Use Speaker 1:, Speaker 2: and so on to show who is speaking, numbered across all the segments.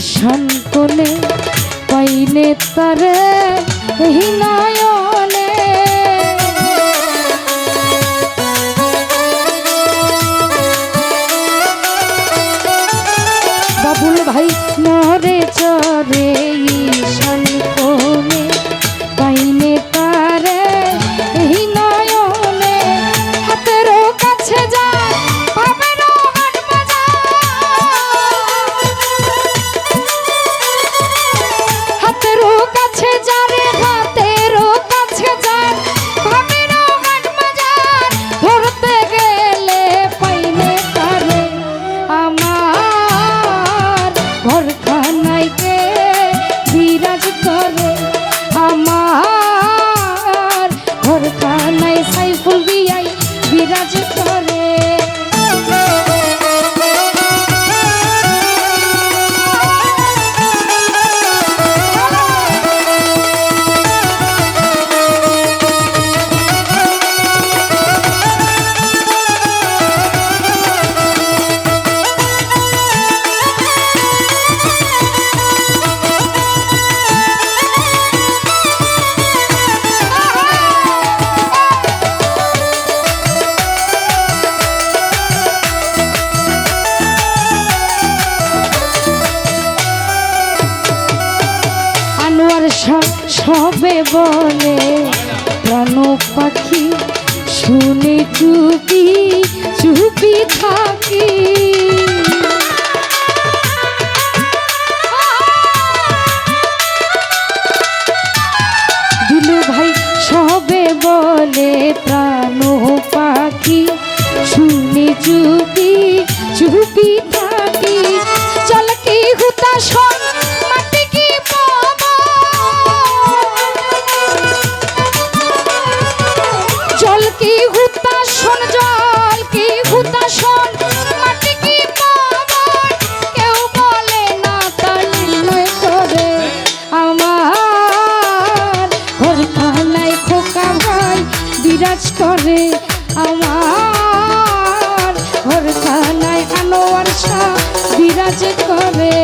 Speaker 1: ঈশান কোণে পাইনে তারে হৃনায় সবে বলে, প্রাণ পাখি শুনে চুপি চুপি থাকি। দুলু ভাই সবে বলে, প্রাণ পাখি শুনে চুপি চুপি de comer.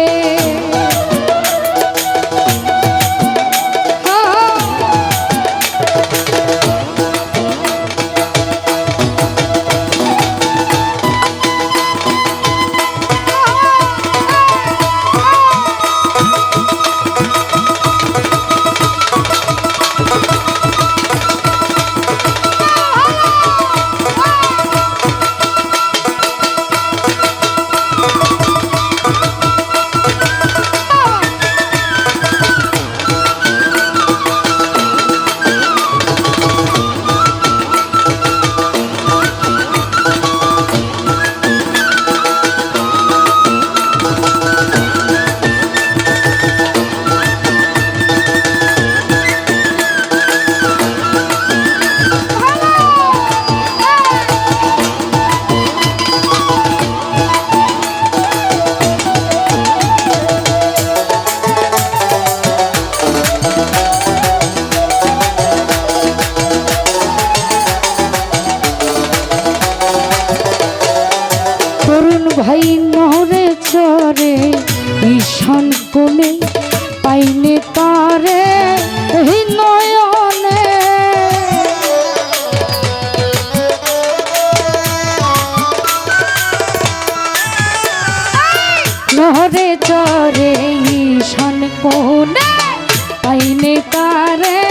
Speaker 1: ভাই নহরে চরে ঈশান কমে পাইনে তারে নয়নে। নহরে চরে ঈশান কোনে পাইনে তারে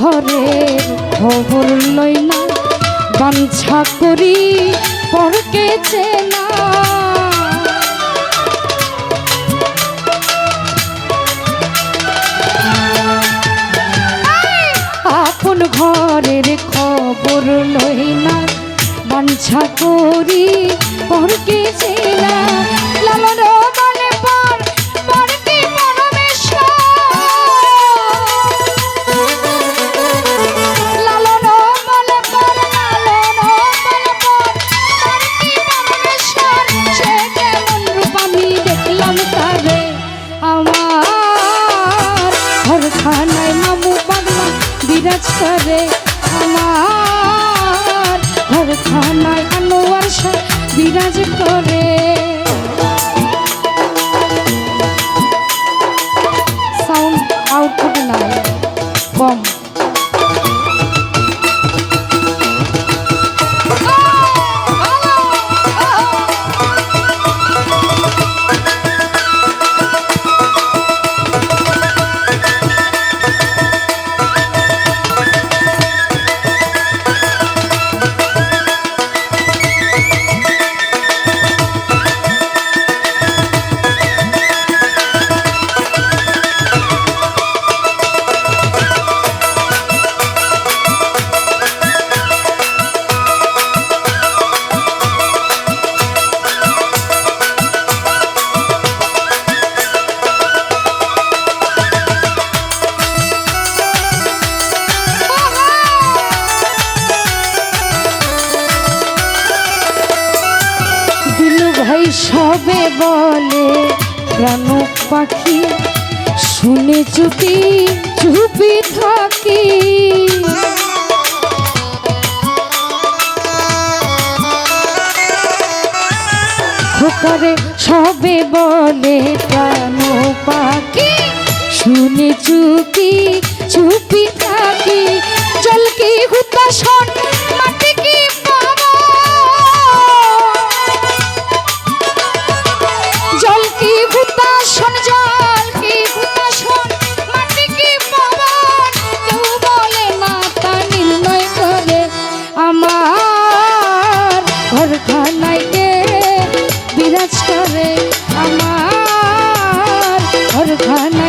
Speaker 1: ঘরে খবর লই না, বাঞ্ছা করি পরকে চেনা। আপন ঘরের খবর লই না, বাঞ্ছা করি পরকে চেনা। লালন আশা বিরাজ করে সবে বলে প্রাণ পাখি, শুনে চুপি চুপি থাকি। সবে বলে প্রাণ পাখি, শুনে চুপি চুপি ঘন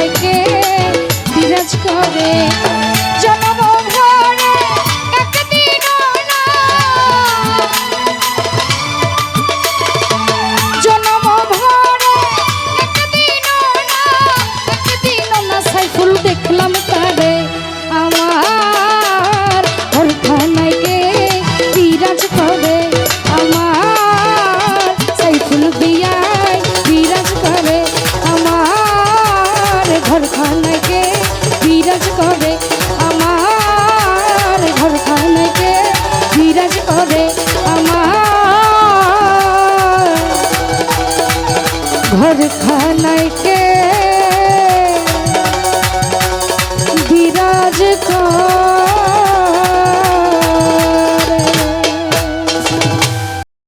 Speaker 1: ঘরখানা